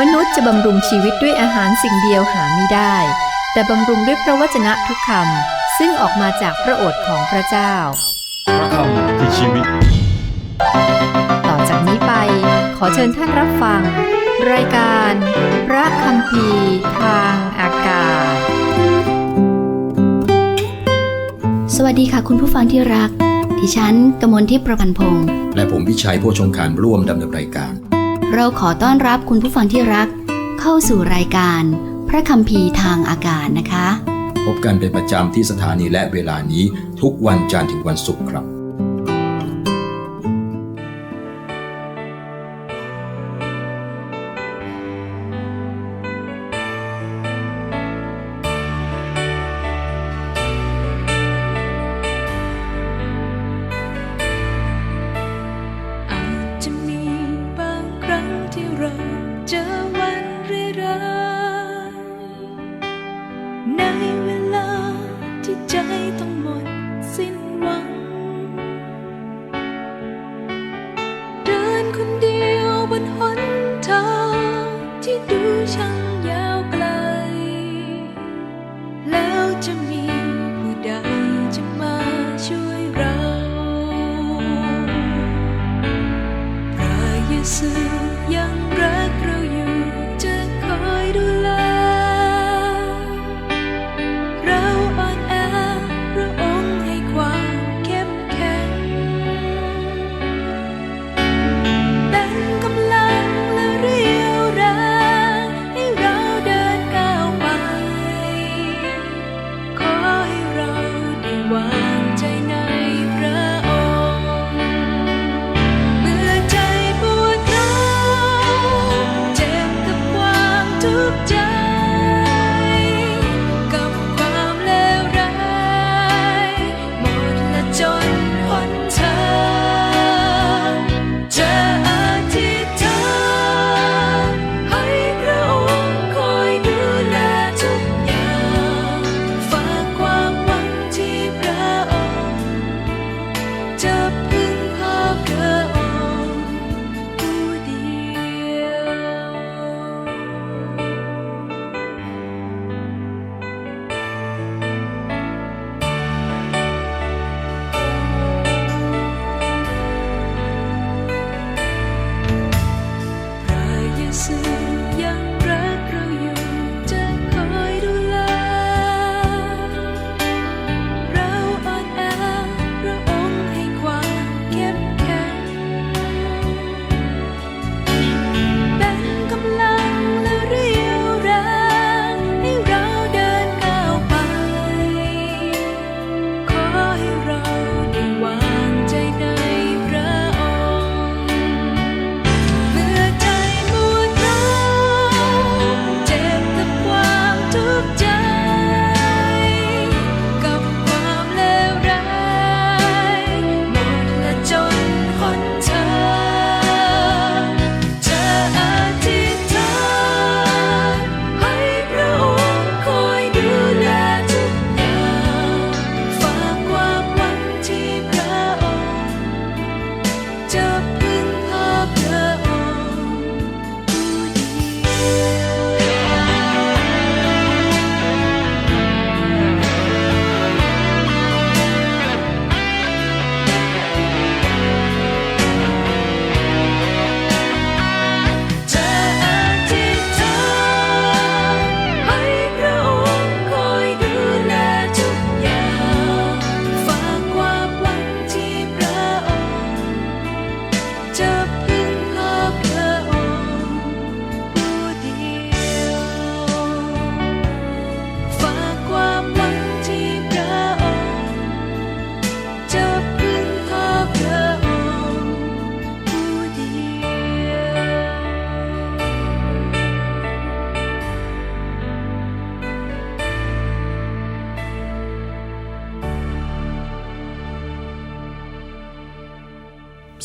มนุษย์จะบำรุงชีวิตด้วยอาหารสิ่งเดียวหาไม่ได้ แต่บำรุงด้วยพระวจนะทุกคำซึ่งออกมาจากพระโอษฐ์ของพระเจ้า พระคำคือชีวิต ต่อจากนี้ไปขอเชิญท่านรับฟัง รายการ พระคำพีร์ทางอากาศ สวัสดีค่ะคุณผู้ฟังที่รัก ดิฉันกมลทิพย์ประพันธ์พงศ์และผมวิชัยโพชงคารร่วมดำเนินรายการ เราขอต้อนรับคุณผู้ฟังที่รัก เข้าสู่รายการ พระคัมภีร์ทางอากาศนะคะ พบกันเป็นประจำที่สถานีและเวลานี้ทุกวันจันทร์ถึงวันศุกร์ครับ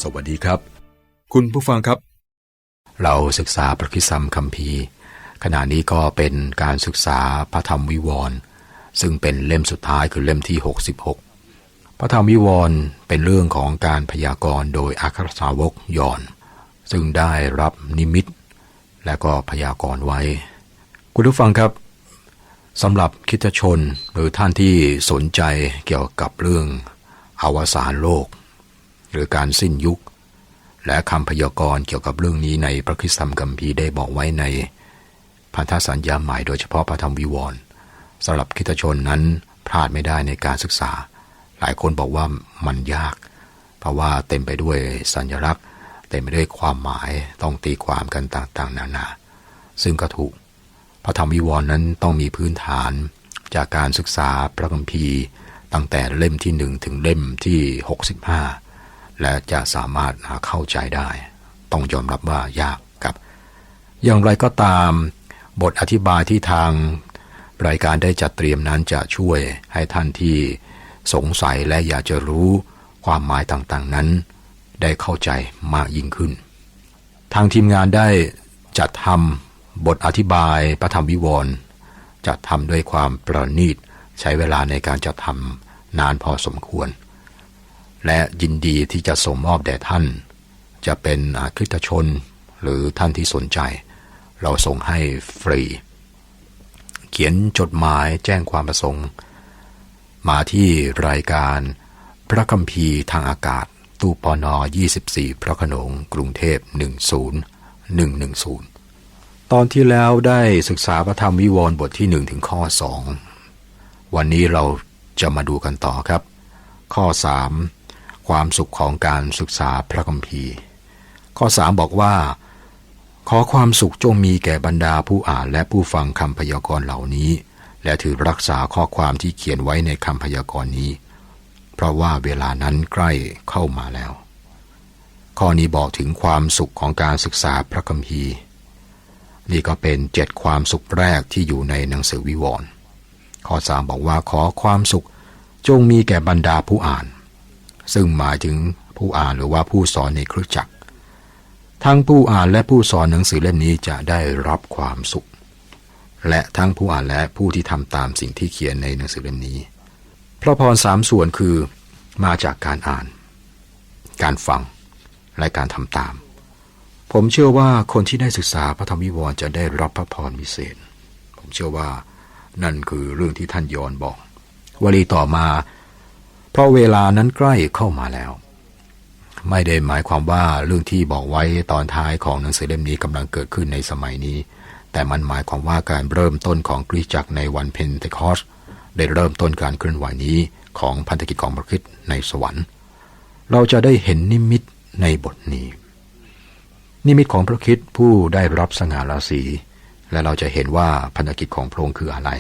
สวัสดีครับ คุณผู้ฟังครับ เราศึกษาพระคิสัมคัมภีร์ ขณะนี้ก็เป็นการศึกษาพระธรรมวิวรณ์ซึ่งเป็นเล่มสุดท้ายคือเล่มที่ 66 พระธรรมวิวรณ์เป็นเรื่องของการพยากรณ์โดยอัครสาวกยอน ซึ่งได้รับนิมิต และก็พยากรณ์ไว้ คุณผู้ฟังครับสำหรับคริสตชนหรือท่านที่สนใจเกี่ยวกับเรื่องอวสานโลก หรือการสิ้นยุค และคำพยากรณ์เกี่ยวกับเรื่องนี้ในพระคริสธรรมกัมพีได้บอกไว้ในพันธสัญญาใหม่โดยเฉพาะพระธรรมวิวรณ์สำหรับคิตชนนั้นพลาดไม่ได้ในการศึกษา หลายคนบอกว่ามันยาก เพราะว่าเต็มไปด้วยสัญลักษณ์ เต็มไปด้วยความหมายต้องตีความกันต่างๆ นานา ซึ่งก็ถูก พระธรรมวิวรณ์นั้นต้องมีพื้นฐานจากการศึกษาพระคัมภีร์ตั้งแต่เล่มที่หนึ่งถึงเล่มที่ 65 และจะสามารถเข้าใจได้ ต้องยอมรับว่ายากครับ อย่างไรก็ตามบทอธิบายที่ทางรายการได้จัดเตรียมนั้นจะช่วยให้ท่านที่สงสัยและอยากจะรู้ความหมายต่างๆนั้น ได้เข้าใจมากยิ่งขึ้น ทางทีมงานได้จัดทำบทอธิบายพระธรรมวิวรณ์จัดทำด้วยความประณีต ใช้เวลาในการจัดทำนานพอสมควร และยินดีที่จะส่งมอบแด่ท่าน จะเป็นอาคริสตชนหรือท่านที่สนใจ เราส่งให้ฟรี เขียนจดหมายแจ้งความประสงค์ มาที่รายการพระคัมภีร์ทางอากาศ ตู้ปอนอ24 พระขนงกรุงเทพ 10110 ตอนที่แล้วได้ศึกษาพระธรรมวิวรณ์บทที่ 1 ถึงข้อ 2 วันนี้เราจะมาดูกันต่อครับ ข้อ 3 ความสุขของการศึกษาพระคัมภีร์ ข้อ 3 บอกว่า ขอความสุขจงมีแก่บรรดาผู้อ่านและผู้ฟังคำพยากรณ์เหล่านี้ และถือรักษาข้อความที่เขียนไว้ในคำพยากรณ์นี้ เพราะว่าเวลานั้นใกล้เข้ามาแล้ว ข้อนี้บอกถึงความสุขของการศึกษาพระคัมภีร์ นี่ก็เป็นเจ็ดความสุขแรกที่อยู่ในหนังสือวิวรณ์ข้อสามบอกว่าขอความสุขจงมีแก่บรรดาผู้อ่าน ซึ่งหมายถึงผู้อ่านหรือว่าผู้สอนในคริสตจักร ทั้งผู้อ่านและผู้สอนหนังสือเล่มนี้จะได้รับความสุข และทั้งผู้อ่านและผู้ที่ทำตามสิ่งที่เขียนในหนังสือเล่มนี้ พระพรสามส่วนคือมาจากการอ่าน การฟัง และการทำตาม ผมเชื่อว่าคนที่ได้ศึกษาพระธรรมวิวรณ์จะได้รับพระพรวิเศษ ผมเชื่อว่านั่นคือเรื่องที่ท่านยอนบอกวลีต่อมา ราะเวลานั้นใกล้เข้ามาแล้ว ไม่ได้หมายความว่าเรื่องที่บอกไว้ตอนท้ายของหนังสือเล่มนี้กำลังเกิดขึ้นในสมัยนี้ แต่มันหมายความว่าการเริ่มต้นของกรีกจักในวันเพนเทคอสได้เริ่มต้นการเคลื่อนไหวนี้ของพันธกิจของพระคริสต์ในสวรรค์ เราจะได้เห็นนิมิตในบทนี้ นิมิตของพระคริสต์ผู้ได้รับสง่าราศีและเราจะเห็นว่าพันธกิจของพระองค์คืออะไร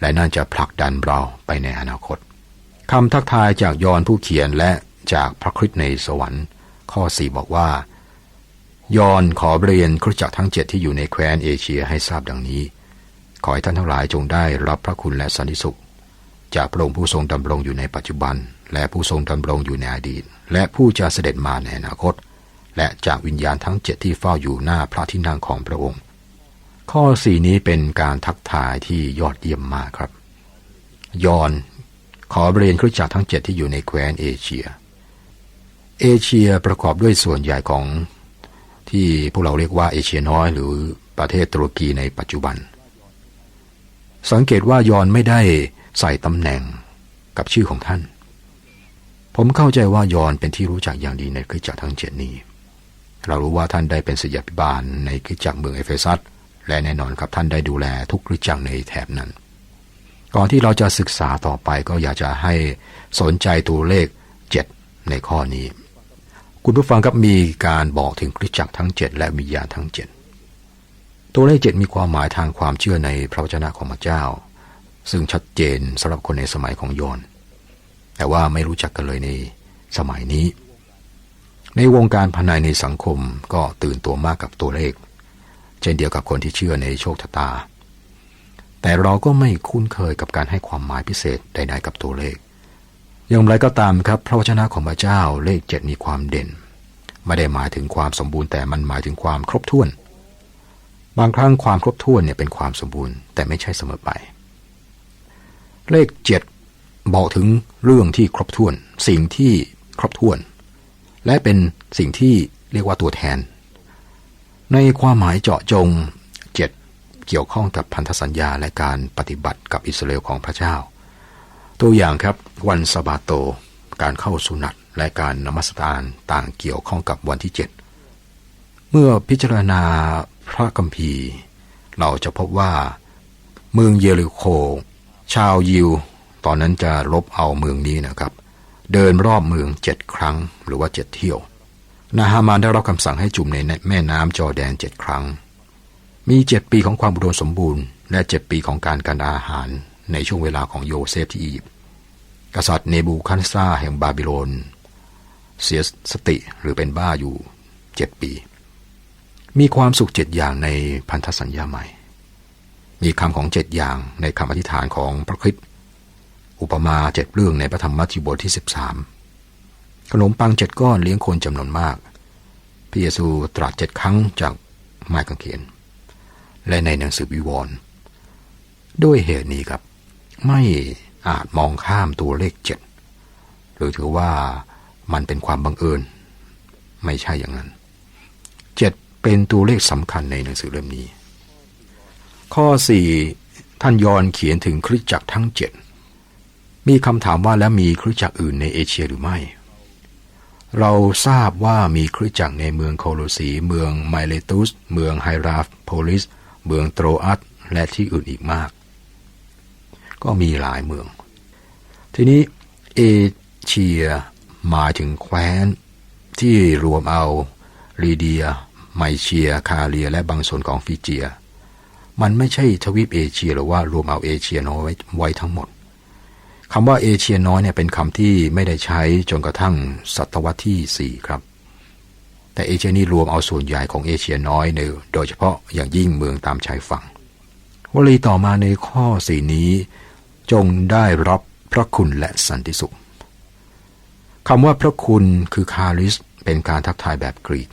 และนั่นจะผลักดันเราไปในอนาคต คำทักทายจากยอนผู้เขียนและจากพระคริสต์ในสวรรค์ ข้อ 4 บอกว่า ยอนขอเรียนคริสตจักรทั้งเจ็ดที่อยู่ในแคว้นเอเชียให้ทราบดังนี้ ขอให้ท่านทั้งหลายจงได้รับพระคุณและสันติสุข จากพระองค์ผู้ทรงดำรงอยู่ในปัจจุบัน และผู้ทรงดำรงอยู่ในอดีต และผู้จะเสด็จมาในอนาคต และจากวิญญาณทั้งเจ็ดที่เฝ้าอยู่หน้าพระที่นั่งของพระองค์ ข้อสี่นี้เป็นการทักทายที่ยอดเยี่ยมมากครับ ยอน ขอเรียนคริสตจักรทั้งเจ็ดที่อยู่ในแคว้นเอเชีย เอเชียประกอบด้วยส่วนใหญ่ของที่พวกเราเรียกว่าเอเชียน้อย หรือประเทศตุรกีในปัจจุบัน สังเกตว่ายอนไม่ได้ใส่ตำแหน่งกับชื่อของท่าน ผมเข้าใจว่ายอนเป็นที่รู้จักอย่างดีในคริสตจักรทั้งเจ็ดนี้ เรารู้ว่าท่านได้เป็นศิษยาภิบาลในคริสตจักรเมืองเอเฟซัสและแน่นอนครับท่านได้ดูแลทุกคริสตจักรในแถบนั้น ก่อนที่เราจะศึกษาต่อไปก็อยากจะให้สนใจตัวเลข 7 ในข้อนี้ คุณผู้ฟังครับมีการบอกถึงคริสจักรทั้ง 7 และวิญญาณทั้ง 7 ตัวเลข 7 มีความหมายทางความเชื่อในพระวจนะของพระเจ้า ซึ่งชัดเจนสำหรับคนในสมัยของโยน แต่ว่าไม่รู้จักกันเลยในสมัยนี้ ในวงการภายในในสังคมก็ตื่นตัวมากกับตัวเลข เช่นเดียวกับคนที่เชื่อในโชคชะตา แต่เราก็ไม่คุ้นเคยกับการให้ความหมายพิเศษใดๆกับตัวเลข อย่างไรก็ตามครับ พระวจนะของพระเจ้าเลขเจ็ดมีความเด่น ไม่ได้หมายถึงความสมบูรณ์แต่มันหมายถึงความครบถ้วน บางครั้งความครบถ้วนเนี่ยเป็นความสมบูรณ์แต่ไม่ใช่เสมอไป เลขเจ็ดบอกถึงเรื่องที่ครบถ้วน สิ่งที่ครบถ้วน และเป็นสิ่งที่เรียกว่าตัวแทน ในความหมายเจาะจง เกี่ยวข้องกับพันธสัญญาและการปฏิบัติกับอิสราเอลของพระเจ้า ตัวอย่างครับวันสบาโต การเข้าสุนัตและการนมัสการต่างเกี่ยวข้องกับวันที่เจ็ดเมื่อพิจารณาพระคัมภีร์ เราจะพบว่า เมืองเยริโค ชาวยิว ตอนนั้นจะลบเอาเมืองนี้นะครับ เดินรอบเมืองเจ็ดครั้งหรือว่าเจ็ดเที่ยว นาฮามานได้รับคำสั่งให้จุ่มในแม่น้ำจอแดนเจ็ดครั้ง มีเจ็ดปีของความอุดมสมบูรณ์ และเจ็ดปีของการกันอาหารในช่วงเวลาของโยเซฟที่อียิปต์กษัตริย์เนบูคัดเนซาแห่งบาบิโลน เสียสติหรือเป็นบ้าอยู่เจ็ดปี มีความสุขเจ็ดอย่างในพันธสัญญาใหม่ มีคำของเจ็ดอย่างในคำอธิษฐานของพระคริสต์อุปมาเจ็ดเรื่องในพระธรรมมัทธิวบทที่ 13 ขนมปังเจ็ดก้อนเลี้ยงคนจำนวนมากพระเยซูตรัสเจ็ดครั้งจากไม้กางเขน และในหนังสือวิวรณ์ด้วยเหตุนี้ครับ ไม่อาจมองข้ามตัวเลขเจ็ดหรือถือว่ามันเป็นความบังเอิญ ไม่ใช่อย่างนั้นเจ็ดเป็นตัวเลขสำคัญในหนังสือเล่มนี้ ข้อสี่ท่านยอนเขียนถึงคริสจักรทั้งเจ็ดมีคำถามว่าแล้วมีคริสจักรอื่นในเอเชียหรือไม่ เราทราบว่ามีคริสจักรในเมืองโคโลสี เมืองไมเลตุส เมืองไฮราฟโพลิส เมืองโตรอัสและที่อื่นอีกมาก ก็มีหลายเมือง ทีนี้เอเชียหมายถึงแคว้น ที่รวมเอาลีเดีย ไมเชีย คาเลีย และบางส่วนของฟิเจีย มันไม่ใช่ทวีปเอเชียหรือว่ารวมเอาเอเชียน้อยไว้ทั้งหมดคำว่าเอเชียน้อยเนี่ยเป็นคำที่ไม่ได้ใช้จนกระทั่งศตวรรษที่ 4 ครับ แต่เอเชียนี่รวมเอาส่วนใหญ่ของเอเชียน้อยในโดยเฉพาะอย่างยิ่งเมืองตามชายฝั่ง วลีต่อมาในข้อสี่นี้ จงได้รับพระคุณและสันติสุขคำว่าพระคุณคือคาริสเป็นการทักทายแบบกรีก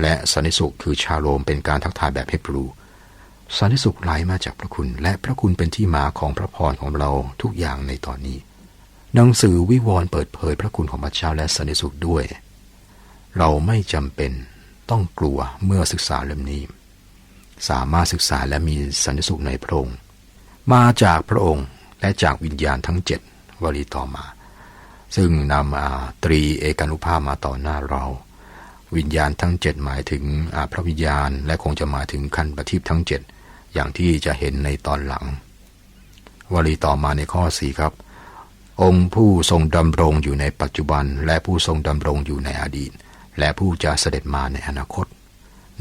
และสันติสุขคือชาโลมเป็นการทักทายแบบเฮบรูสันติสุขไหลมาจากพระคุณ และพระคุณเป็นที่มาของพระพรของเราทุกอย่างในตอนนี้ หนังสือวิวรณ์เปิดเผยพระคุณของพระเจ้าและสันติสุขด้วย เราไม่จำเป็นต้องกลัวเมื่อศึกษาเล่มนี้ สามารถศึกษาและมีสันติสุขในพระองค์ มาจากพระองค์และจากวิญญาณทั้งเจ็ดวลีต่อมา ซึ่งนำอาตรีเอกานุภาพมาต่อหน้าเรา วิญญาณทั้งเจ็ดหมายถึงพระวิญญาณ และคงจะหมายถึงคันประทีปทั้งเจ็ดอย่างที่จะเห็นในตอนหลัง วลีต่อมาในข้อสี่ครับ องค์ผู้ทรงดำรงอยู่ในปัจจุบันและผู้ทรงดำรงอยู่ในอดีต และผู้จะเสด็จมาในอนาคต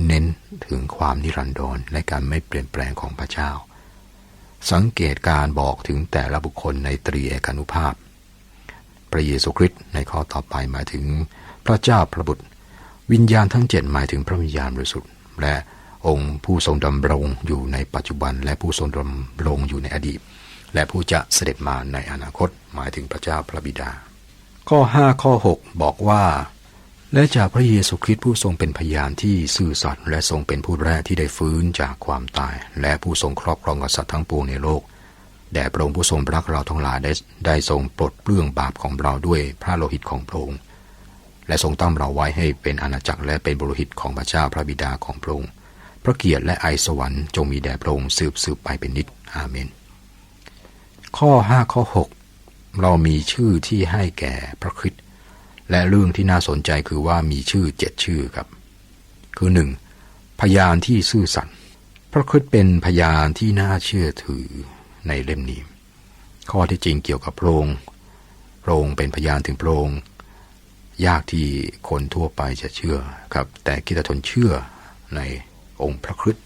เน้นถึงความนิรันดรและการไม่เปลี่ยนแปลงของพระเจ้า สังเกตการบอกถึงแต่ละบุคคลในตรีเอกานุภาพ พระเยซูคริสต์ในข้อต่อไปหมายถึงพระเจ้าพระบุตร วิญญาณทั้งเจ็ดหมายถึงพระวิญญาณบริสุทธิ์และองค์ผู้ทรงดำรงอยู่ในปัจจุบัน และผู้ทรงดำรงอยู่ในอดีต และผู้จะเสด็จมาในอนาคต หมายถึงพระเจ้าพระบิดา ข้อ 5 ข้อ 6 บอกว่า และจากพระเยซูคริสต์ผู้ทรงเป็นพยานที่ซื่อสัตย์และทรงเป็นผู้แรกที่ได้ฟื้นจากความตาย และผู้ทรงครอบครองกษัตริย์ทั้งปวงในโลกแด่พระองค์ผู้ทรงรักเราทั้งหลายได้ได้ทรงปลดเปลื้องบาปของเราด้วยพระโลหิตของพระองค์และทรงตั้งเราไว้ให้เป็นอาณาจักรและเป็นบุรหิตของพระเจ้าพระบิดาของพระองค์พระเกียรติและไอสวรรค์จงมีแด่พระองค์สืบสืบไปเป็นนิจอาเมน ข้อ 5 ข้อ 6 เรามีชื่อที่ให้แก่พระคริสต์ และเรื่องที่น่าสนใจคือว่ามีชื่อเจ็ดชื่อครับ คือหนึ่งพยานที่ซื่อสัตย์พระคริสเป็นพยานที่น่าเชื่อถือในเล่มนี้ ข้อที่จริงเกี่ยวกับพระองค์พระองค์เป็นพยานถึงพระองค์ยากที่คนทั่วไปจะเชื่อครับ แต่คิดทนเชื่อในองค์พระคริสต์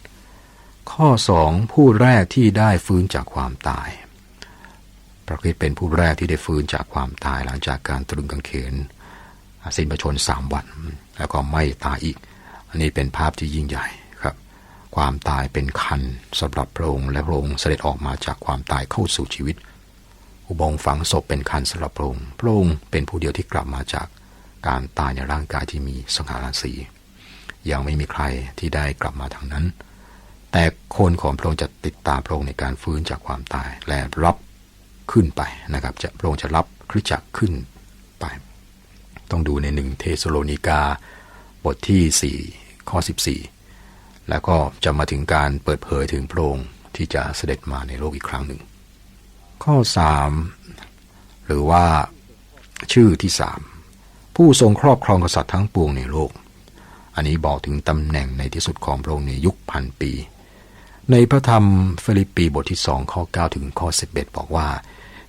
ข้อสองผู้แรกที่ได้ฟื้นจากความตาย พระคริสต์เป็นผู้แรกที่ได้ฟื้นจากความตายหลังจากการตรึงกางเขน สิ้นพระชนสามวัน แล้วก็ไม่ตายอีก อันนี้เป็นภาพที่ยิ่งใหญ่ครับ ความตายเป็นคันสำหรับพระองค์และพระองค์เสด็จออกมาจากความตายเข้าสู่ชีวิต อุโบงฝังศพเป็นคันสำหรับพระองค์พระองค์เป็นผู้เดียวที่กลับมาจากการตายในร่างกายที่มีสังหารสียังไม่มีใครที่ได้กลับมาทางนั้น แต่คนของพระองค์จะติดตามพระองค์ในการฟื้นจากความตายและรับขึ้นไปนะครับ จะพระองค์จะรับคริสตจักรขึ้นไป ต้องดูในหนึ่งเทสโลนิกา บทที่ 4 ข้อ 14 แล้วก็จะมาถึงการเปิดเผยถึงพระองค์ที่จะเสด็จมาในโลกอีกครั้งหนึ่ง ข้อ 3 หรือว่าชื่อที่ 3 ผู้ทรงครอบครองกษัตริย์ทั้งปวงในโลก อันนี้บอกถึงตำแหน่งในที่สุดของพระองค์ในยุคพันปี ในพระธรรมฟิลิปปีบทที่2ข้อ9ถึงข้อ 11 บอกว่า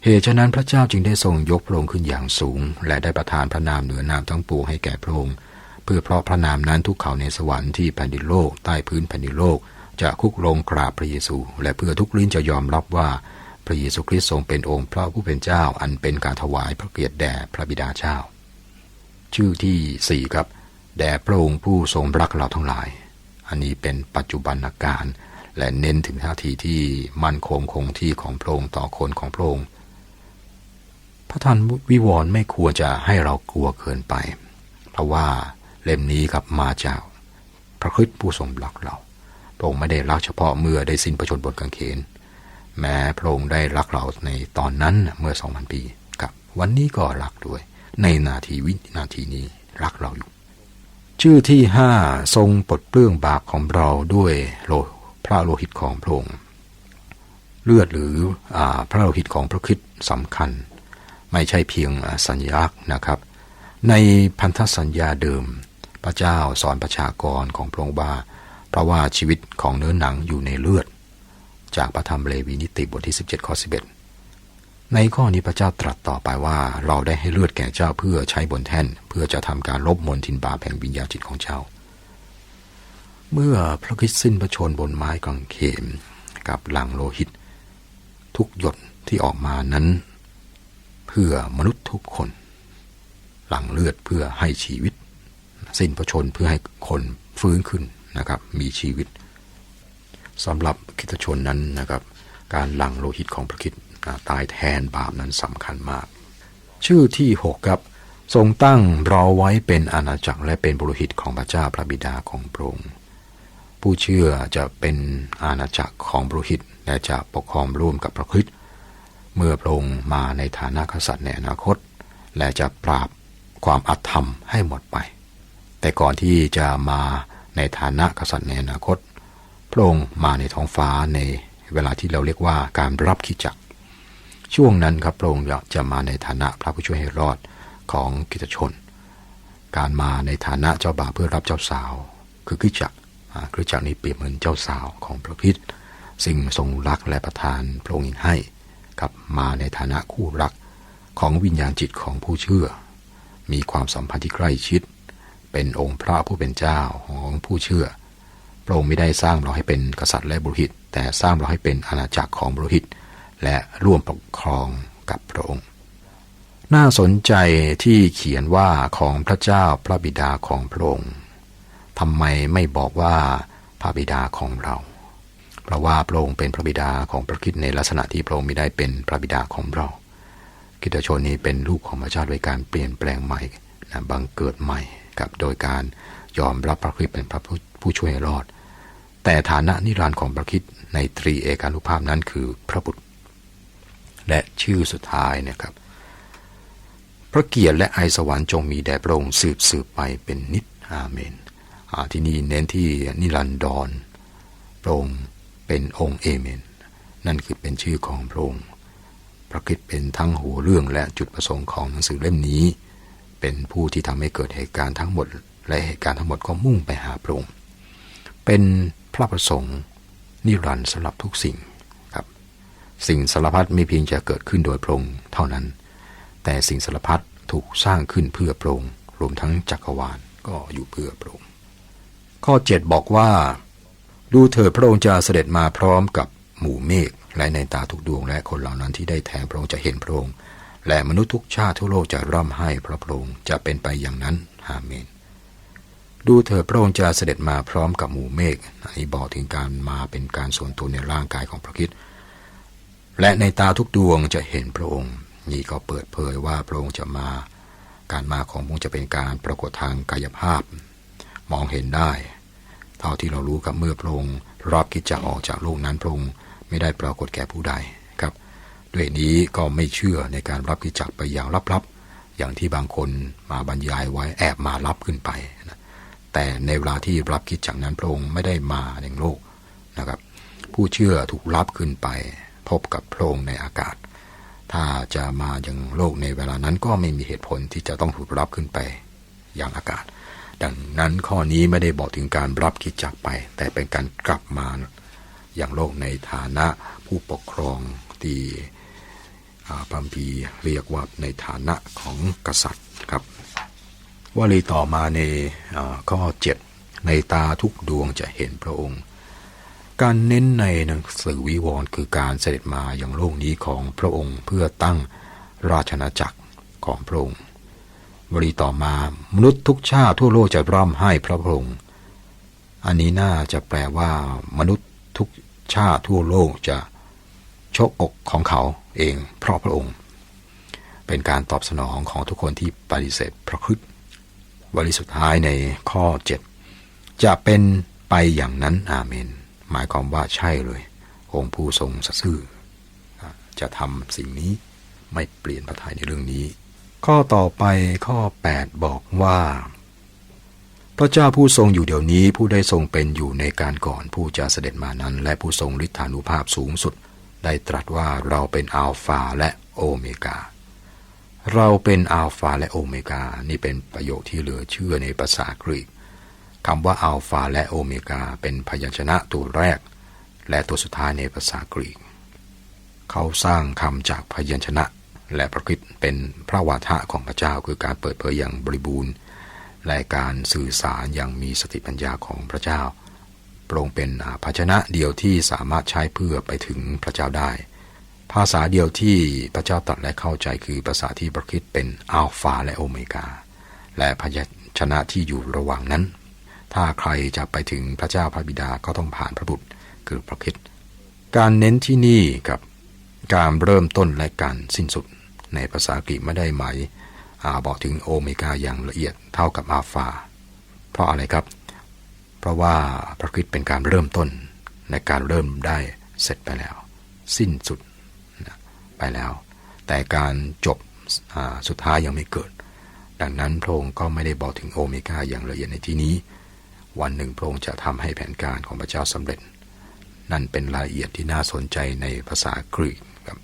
เหตุฉะนั้นพระเจ้าจึงได้ทรงยกพระองค์ขึ้นอย่างสูง และได้ประทานพระนามเหนือนามทั้งปวงให้แก่พระองค์เพื่อเพราะพระนามนั้นทุกเขาในสวรรค์ที่แผ่นดินโลกใต้พื้นแผ่นดินโลก จะคุกลงกราบพระเยซู และเพื่อทุกลิ้นจะยอมรับว่าพระเยซูคริสต์ทรงเป็นองค์พระผู้เป็นเจ้าอันเป็นการถวายพระเกียรติแด่พระบิดาเจ้า ชื่อที่สี่ครับ แด่พระองค์ผู้ทรงรักเราทั้งหลาย อันนี้เป็นปัจจุบันการ และเน้นถึงท่าทีที่มั่นคงคงที่ของพระองค์ต่อคนของพระองค์ พระทันวิวรณ์ไม่ควรจะให้เรากลัวเกินไป เพราะว่าเล่มนี้ครับมาจากพระคริสต์ผู้ทรงรักเรา พระองค์ไม่ได้รักเฉพาะเมื่อได้สิ้นประชนบนกางเขน แม้พระองค์ได้รักเราในตอนนั้นเมื่อสองพันปีกับวันนี้ก็รักด้วย ในนาทีวินาทีนี้รักเราอยู่ ชื่อที่ห้าทรงปลดเปลื้องบาปของเราด้วยโลพระโลหิตของพระองค์เลือดหรืออพระโลหิตของพระคริสต์สำคัญ ไม่ใช่เพียงสัญลักษณ์นะครับ ในพันธสัญญาเดิม พระเจ้าสอนประชากรของพระองค์ว่าเพราะว่าชีวิตของเนื้อหนังอยู่ในเลือด จากพระธรรมเลวีนิติบทที่ 17ข้อ11 ในข้อนี้พระเจ้าตรัสต่อไปว่า เราได้ให้เลือดแก่เจ้าเพื่อใช้บนแท่น เพื่อจะทำการลบมนทินบาแห่งวิญญาจิตของเจ้า เมื่อพระคริสต์สิ้นพระชนบนไม้กางเขนกับหลังโลหิต ทุกหยดที่ออกมานั้น พื่อมนุษย์ทุกคน หลั่งเลือดเพื่อให้ชีวิต สิ้นพระชนเพื่อให้คนฟื้นขึ้นนะครับ มีชีวิตสำหรับคิตชนนั้นนะครับ การหลั่งโลหิตของพระคริสต์ตายแทนบาปนั้นสำคัญมาก ชื่อที่หกครับ ทรงตั้งเราไว้เป็นอาณาจักรและเป็นบุรหิตของพระเจ้าพระบิดาของพระองค์ผู้เชื่อจะเป็นอาณาจักรของบุรหิตและจะปกครองร่วมกับพระคริสต์ เมื่อพระองค์มาในฐานะกษัตริย์ในอนาคต และจะปราบความอาธรรมให้หมดไป แต่ก่อนที่จะมาในฐานะกษัตริย์ในอนาคต พระองค์มาในท้องฟ้าในเวลาที่เราเรียกว่าการรับขีจักรช่วงนั้นครับพระองค์จะมาในฐานะพระผู้ช่วยให้รอดของกิจชน การมาในฐานะเจ้าบ่าวเพื่อรับเจ้าสาว คือคริจักรอ่าคริสตจักรนี้เปรียบเหมือนเจ้าสาวของพระคริสต์สิ่งทรงรักและประทานพระองค์ให้ กับมาในฐานะคู่รักของวิญญาณจิตของผู้เชื่อ มีความสัมพันธ์ที่ใกล้ชิด เป็นองค์พระผู้เป็นเจ้าของผู้เชื่อ พระองค์ไม่ได้สร้างเราให้เป็นกษัตริย์และบุรหิตแต่สร้างเราให้เป็นอาณาจักรของบุรหิตและร่วมปกครองกับพระองค์ น่าสนใจที่เขียนว่าของพระเจ้าพระบิดาของพระองค์ทำไมไม่บอกว่าพระบิดาของเรา เพราะว่าพระองค์เป็นพระบิดาของพระคริสต์ในลักษณะที่พระองค์ไม่ได้เป็นพระบิดาของเราคริสตชนนี้เป็นลูกของพระเจ้าโดยการเปลี่ยนแปลงใหม่นะบังเกิดใหม่กับโดยการยอมรับพระคริสต์เป็นพระผู้ช่วยรอด แต่ฐานะนิรันดร์ของพระคริสต์ในตรีเอกานุภาพนั้นคือพระบุตร และชื่อสุดท้ายนะครับ พระเกียรติและไอสวรรค์จงมีแด่พระองค์สืบสืบไปเป็นนิจอาเมนที่นี่เน้นที่นิรันดรพระองค์ เป็นองค์เอเมน นั่นคือเป็นชื่อของพระองค์พระคริสต์เป็นทั้งหัวเรื่องและจุดประสงค์ของหนังสือเล่มนี้ เป็นผู้ที่ทำให้เกิดเหตุการณ์ทั้งหมด และเหตุการณ์ทั้งหมดก็มุ่งไปหาพระองค์เป็นพระประสงค์นิรันดร์สำหรับทุกสิ่งครับสิ่งสารพัดไม่เพียงจะเกิดขึ้นโดยพระองค์เท่านั้น แต่สิ่งสารพัดถูกสร้างขึ้นเพื่อพระองค์รวมทั้งจักรวาลก็อยู่เพื่อพระองค์ข้อ 7 บอกว่า ดูเถิดพระองค์จะเสด็จมาพร้อมกับหมู่เมฆและในตาทุกดวงและคนเหล่านั้นที่ได้แทงพระองค์จะเห็นพระองค์และมนุษย์ทุกชาติทั่วโลกจะร่ำให้พระพระองค์จะเป็นไปอย่างนั้นอาเมน ดูเถิดพระองค์จะเสด็จมาพร้อมกับหมู่เมฆอันนี้บอกถึงการมาเป็นการส่วนตัวในร่างกายของพระคริสต์และในตาทุกดวงจะเห็นพระองค์ นี่ก็เปิดเผยว่าพระองค์จะมา การมาของพระองค์จะเป็นการปรากฏทางกายภาพ มองเห็นได้ เท่าที่เรารู้กับเมื่อพระองค์รับกิจจากออกจากโลกนั้นพระองค์ไม่ได้ปรากฏแก่ผู้ใดครับ ด้วยนี้ก็ไม่เชื่อในการรับกิจจากไปอย่างลับๆ อย่างที่บางคนมาบรรยายไว้แอบมารับขึ้นไปนะแต่ในเวลาที่รับคิดจักนั้นพระองค์ไม่ได้มาในโลกนะครับ ผู้เชื่อถูกรับขึ้นไป พบกับพระองค์ในอากาศ ถ้าจะมาอย่างโลกในเวลานั้นก็ไม่มีเหตุผลที่จะต้องถูกรับขึ้นไปอย่างอากาศ ดังนั้นข้อนี้ไม่ได้บอกถึงการรับคิดจักไป แต่เป็นการกลับมาอย่างโลกในฐานะผู้ปกครองที่อ่าพระคัมภีเรียกว่าในฐานะของกษัตริย์ครับวลีต่อมาในข้อ 7 ในตาทุกดวงจะเห็นพระองค์ การเน้นในหนังสือวิวรณ์คือการเสด็จมาอย่างโลกนี้ของพระองค์เพื่อตั้งราชอาณาจักรของพระองค์ วลีต่อมามนุษย์ทุกชาติทั่วโลกจะร่ำให้พระองค์อันนี้น่าจะแปลว่า มนุษย์ทุกชาติทั่วโลกจะชกอกของเขาเองเพราะพระองค์ เป็นการตอบสนองของทุกคนที่ปฏิเสธพระคริสต์วลีสุดท้ายในข้อ 7 จะเป็นไปอย่างนั้นอาเมน หมายความว่าใช่เลย องค์ผู้ทรงสัตย์ซื่อจะทำสิ่งนี้ไม่เปลี่ยนพระทัยในเรื่องนี้ ข้อต่อไปข้อ 8 บอกว่า พระเจ้าผู้ทรงอยู่เดี๋ยวนี้ผู้ได้ทรงเป็นอยู่ในการก่อนผู้จะเสด็จมานั้น และผู้ทรงฤทธานุภาพสูงสุด ได้ตรัสว่าเราเป็นอัลฟาและโอเมกา เราเป็นอัลฟาและโอเมกา นี่เป็นประโยคที่เหลือเชื่อในภาษากรีกคำว่าอัลฟาและโอเมกา เป็นพยัญชนะตัวแรก และตัวสุดท้ายในภาษากรีก เขาสร้างคำจากพยัญชนะ และประกิตเป็นพระวาทะของพระเจ้าคือการเปิดเผยอย่างบริบูรณ์และการสื่อสารอย่างมีสติปัญญาของพระเจ้าพระองเป็นภาชนะเดียวที่สามารถใช้เพื่อไปถึงพระเจ้าได้ ภาษาเดียวที่พระเจ้าตรัสและเข้าใจคือภาษาที่ประคิดเป็นอัลฟาและโอเมกา และพยัญชนะที่อยู่ระหว่างนั้น ถ้าใครจะไปถึงพระเจ้าพระบิดาก็ต้องผ่านพระบุตรคือพระคิดการเน้นที่นี่กับการเริ่มต้นและการสิ้นสุด ในภาษากรีกไม่ได้หมายอบอกถึงโอเมกาอย่างละเอียดเท่ากับอัลฟา เพราะอะไรครับ เพราะว่าพระคริสต์เป็นการเริ่มต้นในการเริ่มได้เสร็จไปแล้ว สิ้นสุดไปแล้ว แต่การจบสุดท้ายยังไม่เกิด ดังนั้นพระองค์ก็ไม่ได้บอกถึงโอเมกาอย่างละเอียดในที่นี้ วันหนึ่งพระองค์จะทำให้แผนการของพระเจ้าสำเร็จ นั่นเป็นรายละเอียดที่น่าสนใจในภาษากรีกครับ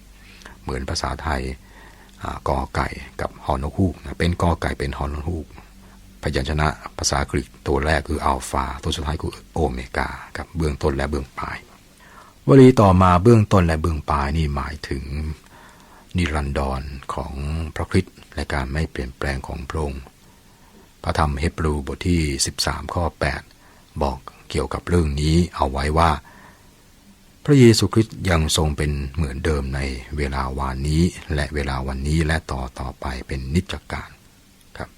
เหมือนภาษาไทย กอไก่กับฮอนฮูกนะเป็นกอไก่เป็นฮอนฮูกพยัญชนะภาษากรีกตัวแรกคืออัลฟาตัวสุดท้ายคือโอเมกาครับเบื้องต้นและเบื้องปลายวลีต่อมาเบื้องต้นและเบื้องปลายนี่หมายถึงนิรันดรของพระคริสต์และการไม่เปลี่ยนแปลงของพระองค์พระธรรมเฮบรูบทที่ 13 ข้อ 8 บอกเกี่ยวกับเรื่องนี้เอาไว้ว่า ระเยซูคริสต์ยังทรงเป็นเหมือนเดิมในเวลาวานนี้ และเวลาวันนี้และต่อต่อไปเป็นนิจการครับ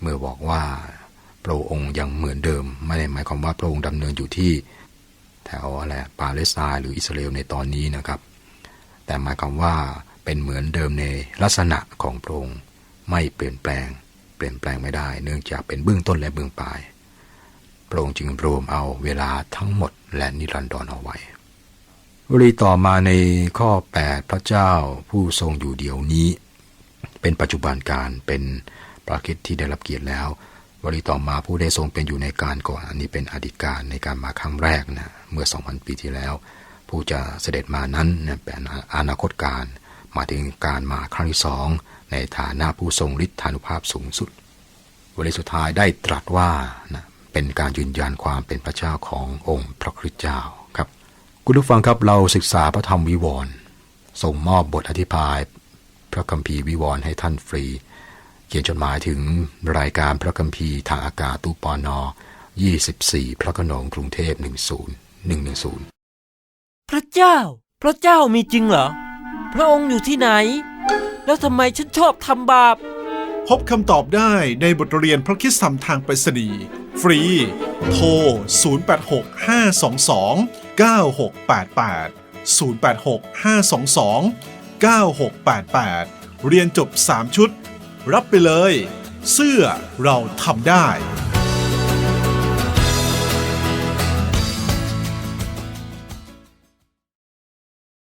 เมื่อบอกว่าพระองค์ยังเหมือนเดิม ไม่ได้หมายความว่าพระองค์ดำเนินอยู่ที่ แถวอะไรปาเลสไตน์หรืออิสราเอลในตอนนี้นะครับ แต่หมายความว่าเป็นเหมือนเดิมในลักษณะของพระองค์ไม่เปลี่ยนแปลง เปลี่ยนแปลงไม่ได้ เนื่องจากเป็นเบื้องต้นและเบื้องปลาย พระองค์จึงรวมเอาเวลาทั้งหมดและนิรันดรเอาไว้วลีต่อมาในข้อ 8 พระเจ้าผู้ทรงอยู่เดี๋ยวนี้ เป็นปัจจุบันการเป็นปราคิดที่ได้รับเกียรติแล้ววลีต่อมาผู้ได้ทรงเป็นอยู่ในการก่อนอันนี้เป็นอดีตการในการมาครั้งแรกนะเมื่อ 2,000 ปีที่แล้ว ผู้จะเสด็จมานั้นนะเป็นอนาคตการมาถึงการมาครั้งที่สองในฐานะผู้ทรงฤทธานุภาพสูงสุดวลีสุดท้ายได้ตรัสว่านะ เป็นการยืนยันความเป็นพระเจ้าขององค์พระคริสต์เจ้าครับ คุณผู้ฟังครับเราศึกษาพระธรรมวิวรณ์ส่งมอบบทอธิบาย พระคัมภีร์วิวรณ์ให้ท่านฟรี เขียนจดหมายถึงรายการพระคัมภีร์ทางอากาศตู้ปอนอ24 พระโขนงกรุงเทพ10 110 พระเจ้า พระเจ้ามีจริงเหรอ พระองค์อยู่ที่ไหน แล้วทำไมฉันชอบทำบาป พบคำตอบได้ในบทเรียนพระคิดธรรมทางไปรษณีย์ ฟรี โทร 0865229688 0865229688 เรียนจบ 3 ชุด รับไปเลย เสื้อเราทำได้